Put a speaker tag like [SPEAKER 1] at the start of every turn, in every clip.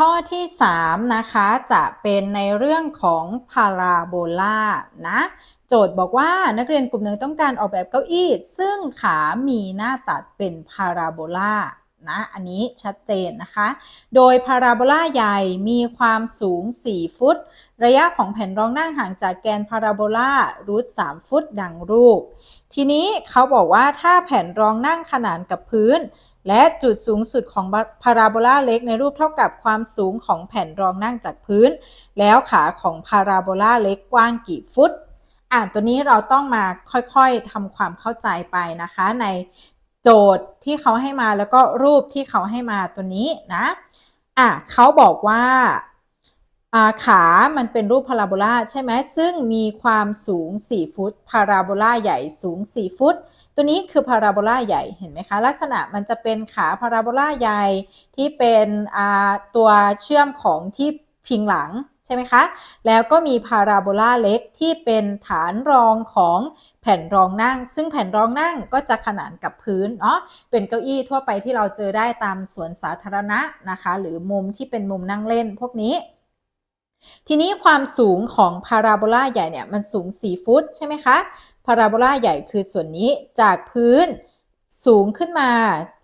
[SPEAKER 1] ข้อที่ 3 นะคะจะเป็นในเรื่องของพาราโบลานะโจทย์บอกว่านักเรียนกลุ่มหนึ่งต้องการออกแบบเก้าอี้ ซึ่งขามีหน้าตัดเป็นพาราโบลานะอันนี้ชัดเจนนะคะ โดยพาราโบลาใหญ่มีความสูง 4 ฟุต ระยะของแผ่นรองนั่งห่างจากแกนพาราโบลารูท3ฟุตดังรูป ทีนี้เขาบอกว่าถ้าแผ่นรองนั่งขนานกับพื้น และจุดสูงสุดของพาราโบลาเล็กในรูปเท่ากับความสูงของแผ่นรองนั่งจากพื้น แล้วขาของพาราโบลาเล็กกว้างกี่ฟุต อ่านตัวนี้เราต้องมาค่อยๆทำความเข้าใจไปนะคะ ในโจทย์ที่เขาให้มาแล้วก็รูปที่เขาให้มาตัวนี้นะ อะเขาบอกว่า ขามันเป็นรูปพาราโบลาใช่ไหมซึ่งมีความสูง 4 ฟุต พาราโบลาใหญ่สูง 4 ฟุต ตัวนี้คือพาราโบลาใหญ่เห็นไหมคะ ลักษณะมันจะเป็นขาพาราโบลาใหญ่ที่เป็นตัวเชื่อมของที่พิงหลังใช่ไหมคะ แล้วก็มีพาราโบลาเล็กที่เป็นฐานรองของแผ่นรองนั่ง ซึ่งแผ่นรองนั่งก็จะขนานกับพื้นเนาะ เป็นเก้าอี้ทั่วไปที่เราเจอได้ตามสวนสาธารณะนะคะ หรือมุมที่เป็นมุมนั่งเล่นพวกนี้ ทีนี้ความสูงของพาราโบลาใหญ่เนี่ยมันสูง 4 ฟุตใช่ไหมคะพาราโบลาใหญ่คือส่วนนี้จากพื้นสูงขึ้นมา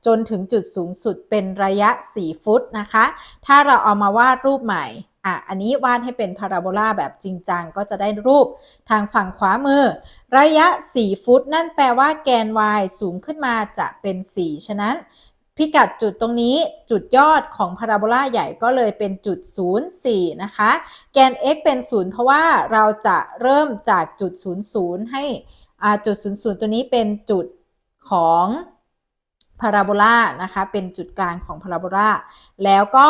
[SPEAKER 1] จนถึงจุดสูงสุดเป็นระยะ 4 ฟุตนะคะ ถ้าเราเอามาวาดรูปใหม่อะอันนี้วาดให้เป็นพาราโบลาแบบจริงจังก็จะได้รูปทางฝั่งขวามือ ระยะ 4 ฟุต นั่นแปลว่าแกน y สูงขึ้นมาจะเป็น 4 ฉะนั้น พิกัดจุดตรงนี้จุดยอดของพาราโบลาใหญ่ก็เลยเป็นจุด 0 4 นะคะ แกน x เป็น 0 เพราะว่าเราจะเริ่มจากจุด 0 0 ให้จุด 0 0 ตัวนี้เป็นจุดของพาราโบลานะคะเป็นจุดกลางของพาราโบลาแล้วก็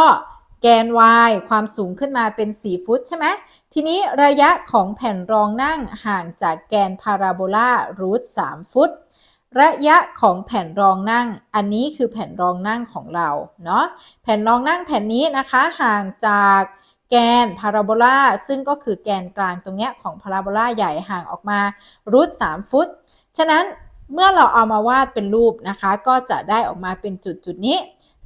[SPEAKER 1] แกน y ความสูงขึ้นมาเป็น 4 ฟุตใช่ไหมทีนี้ระยะของแผ่นรองนั่งห่างจากแกนพาราโบลารูท3ฟุต ระยะของแผ่นรองนั่ง อันนี้คือแผ่นรองนั่งของเราเนาะ แผ่นรองนั่งแผ่นนี้นะคะห่างจากแกนพาราโบลาซึ่งก็คือแกนกลางตรงนี้ของพาราโบลาใหญ่ห่างออกมารูท3ฟุต ฉะนั้นเมื่อเราเอามาวาดเป็นรูปนะคะ ก็จะได้ออกมาเป็นจุดจุดนี้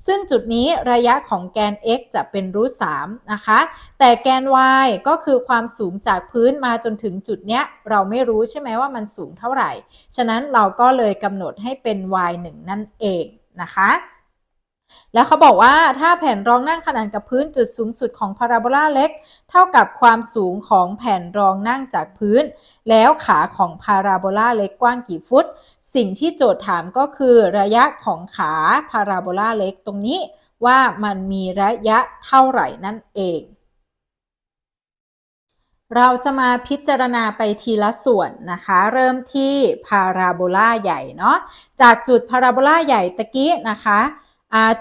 [SPEAKER 1] ซึ่งจุดนี้ระยะของแกน x จะเป็นรูท3นะคะ แต่แกน y ก็คือความสูงจากพื้นมาจนถึงจุดเนี้ย เราไม่รู้ใช่ไหมว่ามันสูงเท่าไหร่ ฉะนั้นเราก็เลยกำหนดให้เป็น y 1 นั่นเองนะคะ แล้วเขาบอกว่าถ้าแผ่นรองนั่งขนานกับพื้นจุดสูงสุดของพาราโบลาเล็ก เท่ากับความสูงของแผ่นรองนั่งจากพื้น แล้วขาของพาราโบลาเล็กกว้างกี่ฟุต สิ่งที่โจทย์ถามก็คือระยะของขาพาราโบลาเล็กตรงนี้ว่ามันมีระยะเท่าไหร่นั่นเอง เราจะมาพิจารณาไปทีละส่วนนะคะ เริ่มที่พาราโบลาใหญ่เนาะจากจุดพาราโบลาใหญ่ตะกี้นะคะ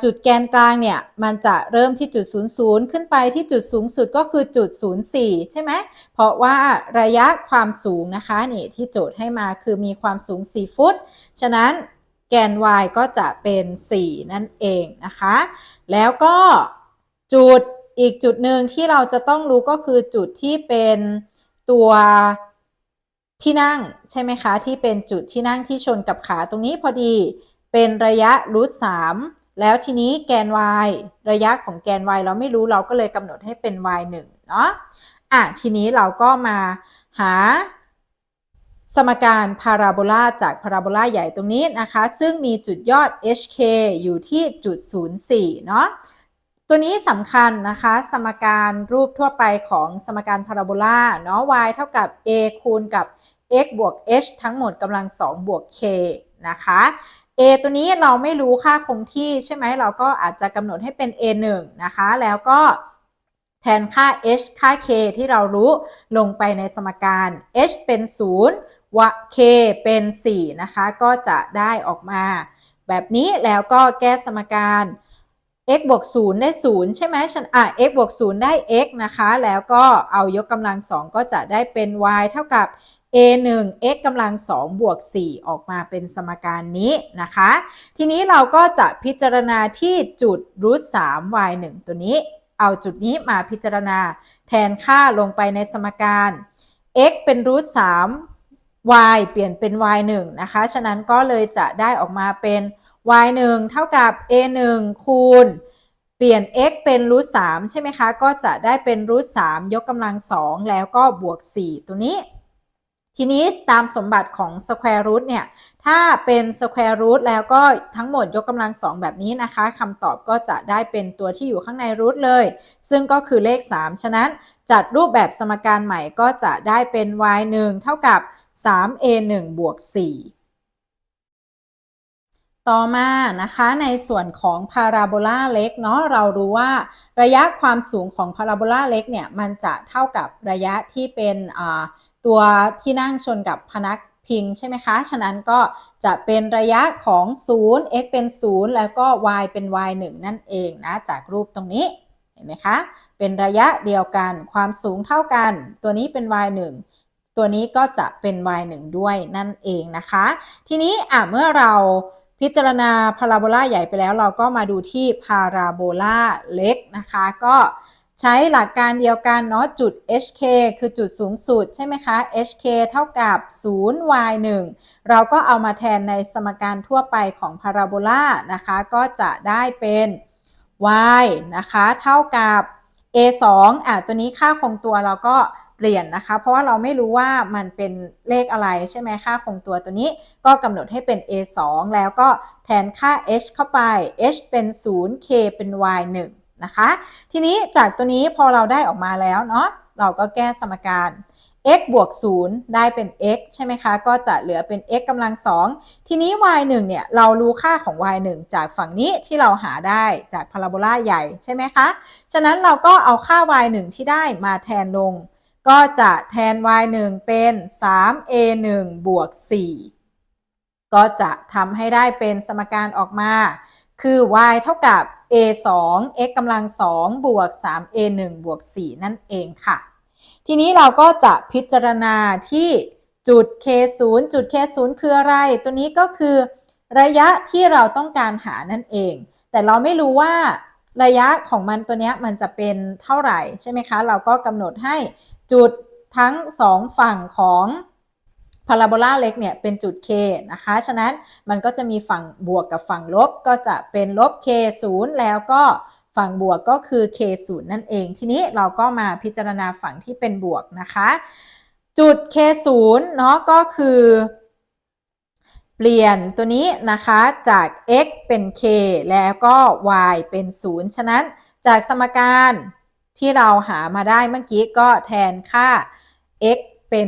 [SPEAKER 1] จุดแกนกลางเนี่ยมันจะเริ่มที่จุด 00 ขึ้นไปที่จุดสูงสุดก็คือจุด 04 ใช่ไหม เพราะว่าระยะความสูงนะคะนี่ที่โจทย์ให้มาคือมีความสูง 4 ฟุต ฉะนั้นแกน y ก็จะเป็น 4 นั่นเองนะคะ แล้วก็จุดอีกจุดหนึ่งที่เราจะต้องรู้ก็คือจุดที่เป็นตัวที่นั่งใช่ไหมคะ ที่เป็นจุดที่นั่งที่ชนกับขาตรงนี้พอดีเป็นระยะรูทสาม แล้วทีนี้แกน y ระยะของแกน y เราไม่รู้เราก็เลยกำหนดให้เป็น y 1เนาะอะทีนี้เราก็มาหาสมการพาราโบลาจากพาราโบลาใหญ่ตรงนี้นะคะ ซึ่งมีจุดยอด hk อยู่ที่จุด 04 เนาะตัวนี้สำคัญนะคะ สมการรูปทั่วไปของสมการพาราโบลาเนาะ y เท่ากับ a คูณกับ x บวก h ทั้งหมดกำลัง 2 บวก k นะคะ a ตัวนี้เราไม่รู้ค่าคงที่ใช่ไหมเราก็อาจจะกำหนดให้เป็น a 1นะคะ แล้วก็แทนค่า h ค่า k ที่เรารู้ลงไปในสมการ h เป็น 0ว k เป็น 4 นะคะ ก็จะได้ออกมา แบบนี้แล้วก็แก้สมการ x บวก0ได้ 0 ใช่ไหมฉันอะ x บวก0ได้ x นะคะ แล้วก็เอายกกำลัง 2 ก็จะได้เป็น y เท่ากับ a 1 x กำลัง 2 บวก 4 ออกมาเป็นสมการนี้นะคะ ทีนี้เราก็จะพิจารณาที่จุดรูท3 y 1ตัวนี้ เอาจุดนี้มาพิจารณาแทนค่าลงไปในสมการ x เป็นรูท3 y เปลี่ยนเป็น y 1นะคะ ฉะนั้นก็เลยจะได้ออกมาเป็น y 1เท่ากับ a 1คูณ เปลี่ยน x เป็นรูท3ใช่ไหมคะ ก็จะได้เป็นรูท3ยกกำลัง2แล้วก็บวก 4 ตัวนี้ ทีนี้ตามสมบัติของ square root เนี่ย ถ้าเป็น square root แล้วก็ทั้งหมดยกกำลัง2แบบนี้นะคะคำตอบก็จะได้เป็นตัวที่อยู่ข้างใน root เลย ซึ่งก็คือเลข 3 ฉะนั้นจัดรูปแบบสมการใหม่ก็จะได้เป็น y 1เท่ากับ 3a 1บวก 4 ต่อมานะคะในส่วนของพาราโบลาเล็กเนาะเรารู้ว่าระยะความสูงของพาราโบลาเล็กเนี่ยมันจะเท่ากับระยะที่เป็นตัวที่นั่งชนกับพนักพิงใช่ไหมคะ ฉะนั้นก็จะเป็นระยะของ 0 x เป็น 0 แล้วก็ y เป็น y 1 นั่นเองนะจากรูปตรงนี้เห็นไหมคะ เป็นระยะเดียวกันความสูงเท่ากัน ตัวนี้เป็น y 1ตัวนี้ก็จะเป็น y 1ด้วยนั่นเองนะคะ ทีนี้อะเมื่อเรา พิจารณาพาราโบลาใหญ่ไปแล้ว เราก็มาดูที่พาราโบลาเล็กนะคะ ก็ใช้หลักการเดียวกันเนาะจุด hk คือจุดสูงสุดใช่ไหมคะ hk เท่ากับ 0 y 1เราก็เอามาแทนในสมการทั่วไปของพาราโบลานะคะ ก็จะได้เป็น y นะคะ เท่ากับ a 2อะตัวนี้ค่าคงตัวเราก็ เปลี่ยนนะคะ เพราะว่าเราไม่รู้ว่ามันเป็นเลขอะไรใช่ไหมค่าคงตัวตัวนี้ก็กำหนดให้เป็น a 2แล้วก็แทนค่า h เข้าไป h เป็น0 k เป็น y 1นะคะ ทีนี้จากตัวนี้พอเราได้ออกมาแล้วเนาะเราก็แก้สมการ x บวก 0 ได้เป็น x ใช่ไหมคะ ก็จะเหลือเป็น x กำลัง 2 ทีนี้ y 1เนี่ย เรารู้ค่าของ y 1จากฝั่งนี้ที่เราหาได้จากพาราโบลาใหญ่ใช่ไหมคะ ฉะนั้นเราก็เอาค่า y 1ที่ได้มาแทนลง ก็จะแทน y 1เป็น 3a 1บวก4ก็จะทำให้ได้เป็นสมการออกมา คือ y เท่ากับ a 2 x กำลัง2บวก 3a 1บวก4นั่นเองค่ะ ทีนี้เราก็จะพิจารณาที่จุด k 0จุด k 0คืออะไร ตัวนี้ก็คือ ระยะที่เราต้องการหานั่นเอง แต่เราไม่รู้ว่า ระยะของมันตัวนี้มันจะเป็นเท่าไหร่ใช่ไหมคะ เราก็กำหนดให้จุดทั้งสองฝั่งของพาราโบลาเล็กเนี่ยเป็นจุด k นะคะ ฉะนั้นมันก็จะมีฝั่งบวกกับฝั่งลบก็จะเป็นลบ k 0แล้วก็ฝั่งบวกก็คือ k 0นั่นเอง ทีนี้เราก็มาพิจารณาฝั่งที่เป็นบวกนะคะ จุด k 0เนาะก็คือ ลี่ยนตัวนี้นะคะจาก x เป็น k แล้วก็ y เป็น 0 ฉะนั้นจากสมการที่เราหามาได้เมื่อกี้ก็แทนค่า x เป็น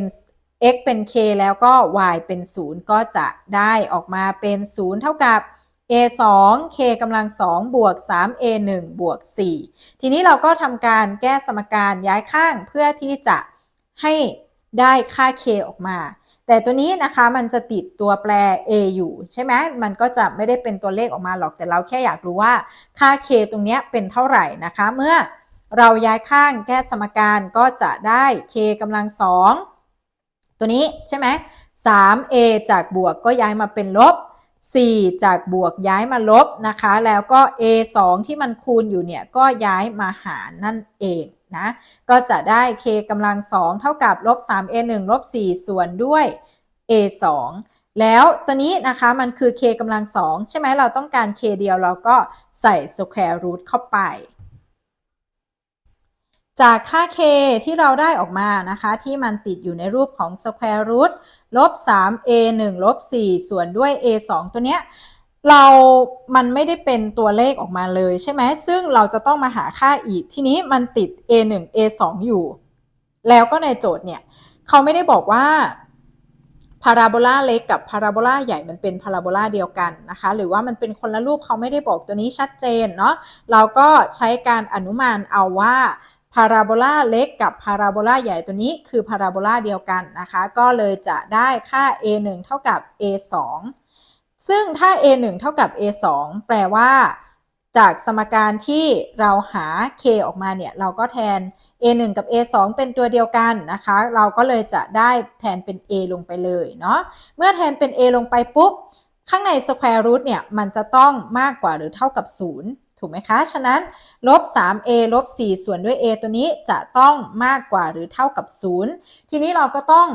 [SPEAKER 1] x เป็น k แล้วก็ y เป็น 0 ก็จะได้ออกมาเป็น 0 เท่ากับ a 2 k กำลัง 2 บวก 3 a 1บวก 4 ทีนี้เราก็ทำการแก้สมการย้ายข้างเพื่อที่จะให้ได้ค่า k ออกมา แต่ตัวนี้นะคะมันจะติดตัวแปร a อยู่ใช่ไหมมันก็จะไม่ได้เป็นตัวเลขออกมาหรอกแต่เราแค่อยากรู้ว่าค่า k ตรงนี้เป็นเท่าไหร่นะคะ เมื่อเราย้ายข้างแก้สมการก็จะได้ k กำลัง2ตัวนี้ใช่ไหม 3a จากบวกก็ย้ายมาเป็นลบ 4 จากบวกย้ายมาลบนะคะ แล้วก็ a 2ที่มันคูณอยู่เนี่ยก็ย้ายมาหารนั่นเอง นะ ก็จะได้ k กำลัง 2 เท่ากับลบ 3a 1 ลบ 4 ส่วนด้วย a 2 แล้วตัวนี้นะคะมันคือ k กำลัง 2 ใช่ไหมเราต้องการ k เดียวเราก็ใส่ square root เข้าไป จากค่า k ที่เราได้ออกมานะคะ ที่มันติดอยู่ในรูปของ square root ลบ 3a 1 ลบ 4 ส่วนด้วย a 2 ตัวเนี้ย เรามันไม่ได้เป็นตัวเลขออกมาเลยใช่ไหม ซึ่งเราจะต้องมาหาค่าอีก ทีนี้มันติด a 1 a 2อยู่ แล้วก็ในโจทย์เนี่ย เขาไม่ได้บอกว่าพาราโบลาเล็กกับพาราโบลาใหญ่มันเป็นพาราโบลาเดียวกันนะคะ หรือว่ามันเป็นคนละรูปเขาไม่ได้บอกตัวนี้ชัดเจนเนาะ เราก็ใช้การอนุมานเอาว่าพาราโบลาเล็กกับพาราโบลาใหญ่ตัวนี้คือพาราโบลาเดียวกันนะคะ ก็เลยจะได้ค่า a 1เท่ากับ a 2 ซึ่งถ้า a 1เท่ากับ a 2แปลว่า จากสมการที่เราหา k ออกมาเนี่ย เราก็แทน a 1กับ a 2เป็นตัวเดียวกันนะคะ เราก็เลยจะได้แทนเป็น a ลงไปเลยเนาะ เมื่อแทนเป็น a ลงไปปุ๊บ ข้างใน square root เนี่ย มันจะต้องมากกว่าหรือเท่ากับ 0ถูกไหมคะ ฉะนั้นลบ 3a ลบ 4 ส่วนด้วย a ตัวนี้จะต้องมากกว่าหรือเท่ากับ 0 ทีนี้เราก็ต้อง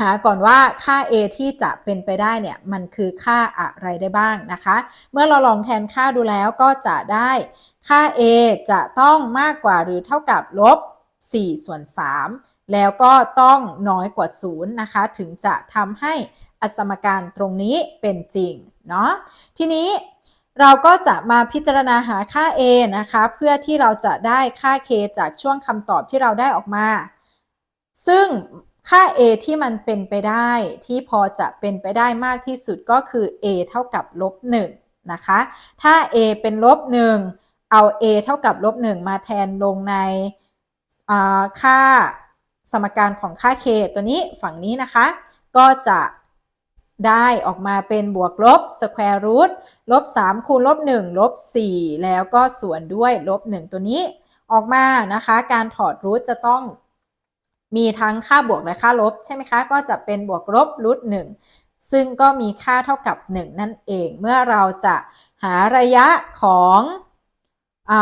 [SPEAKER 1] หาก่อนว่าค่า a ที่จะเป็นไปได้เนี่ยมันคือค่าอะไรได้บ้างนะคะ เมื่อเราลองแทนค่าดูแล้วก็จะได้ค่า a จะต้องมากกว่าหรือเท่ากับลบ 4 ส่วน 3 แล้วก็ต้องน้อยกว่า 0 นะคะ ถึงจะทำให้อสมการตรงนี้เป็นจริงเนาะทีนี้เราก็จะมาพิจารณาหาค่า a นะคะ เพื่อที่เราจะได้ค่า k จากช่วงคำตอบที่เราได้ออกมา ซึ่ง ค่า a ที่มันเป็นไปได้ที่พอจะเป็นไปได้มากที่สุดก็คือ a เท่ากับลบ1นะคะ ถ้า a เป็นลบ1เอา a เท่ากับลบ1มาแทนลงในค่าสมการของค่า k ตัวนี้ฝั่งนี้นะคะ ก็จะได้ออกมาเป็นบวกลบ square root ลบ 3 คูณลบ 1 ลบ 4 แล้วก็ส่วนด้วยลบ 1 ตัวนี้ออกมานะคะ การถอดรูทจะต้อง มีทั้งค่าบวกและค่าลบใช่ไหมคะ ก็จะเป็นบวกลบรูท1ซึ่งก็มีค่าเท่ากับ 1 นั่นเอง เมื่อเราจะหาระยะของอ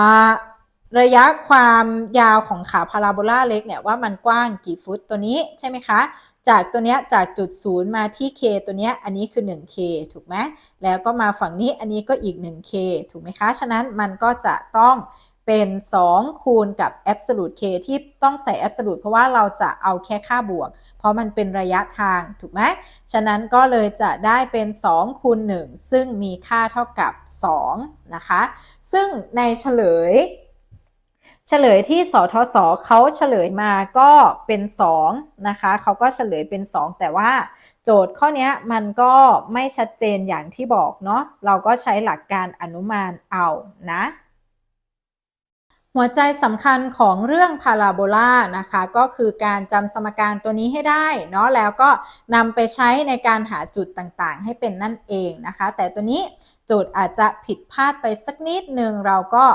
[SPEAKER 1] ระยะความยาวของขาพาราโบลาเล็กเนี่ยว่ามันกว้างกี่ฟุตตัวนี้ใช่ไหมคะ จากตัวเนี้ยจากจุดศูนย์มาที่ k ตัวเนี้ยอันนี้คือ 1k ถูกไหมแล้วก็มาฝั่งนี้อันนี้ก็อีก 1k ถูกไหมคะ ฉะนั้นมันก็จะต้อง เป็น 2 คูณกับ absolute k ที่ต้องใส่ absolute เพราะว่าเราจะเอาแค่ค่าบวก เพราะมันเป็นระยะทางถูกไหมฉะนั้นก็เลยจะได้เป็น 2 คูณ 1 ซึ่งมีค่าเท่ากับ 2 นะคะ ซึ่งในเฉลย เฉลยที่สทศเขาเฉลยมาก็เป็น 2 นะคะ เขาก็เฉลยเป็น 2 แต่ว่าโจทย์ข้อนี้มันก็ไม่ชัดเจนอย่างที่บอกเนาะเราก็ใช้หลักการอนุมานเอานะ หัวใจสำคัญของเรื่องพาราโบลานะคะ ก็คือการจำสมการตัวนี้ให้ได้เนาะแล้วก็นำไปใช้ในการหาจุดต่างๆ ให้เป็นนั่นเองนะคะ แต่ตัวนี้จทย์อาจจะผิดพลาดไปสักนิดนึงเราก็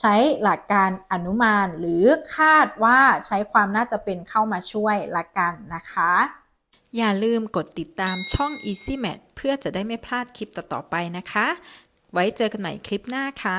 [SPEAKER 1] ใช้หลักการอนุมานหรือคาดว่าใช้ความน่าจะเป็นเข้ามาช่วยละกันนะคะ
[SPEAKER 2] อย่าลืมกดติดตามช่อง Easy Math เพื่อจะได้ไม่พลาดคลิปต่อๆไปนะคะ ไว้เจอกันใหม่คลิปหน้าค่ะ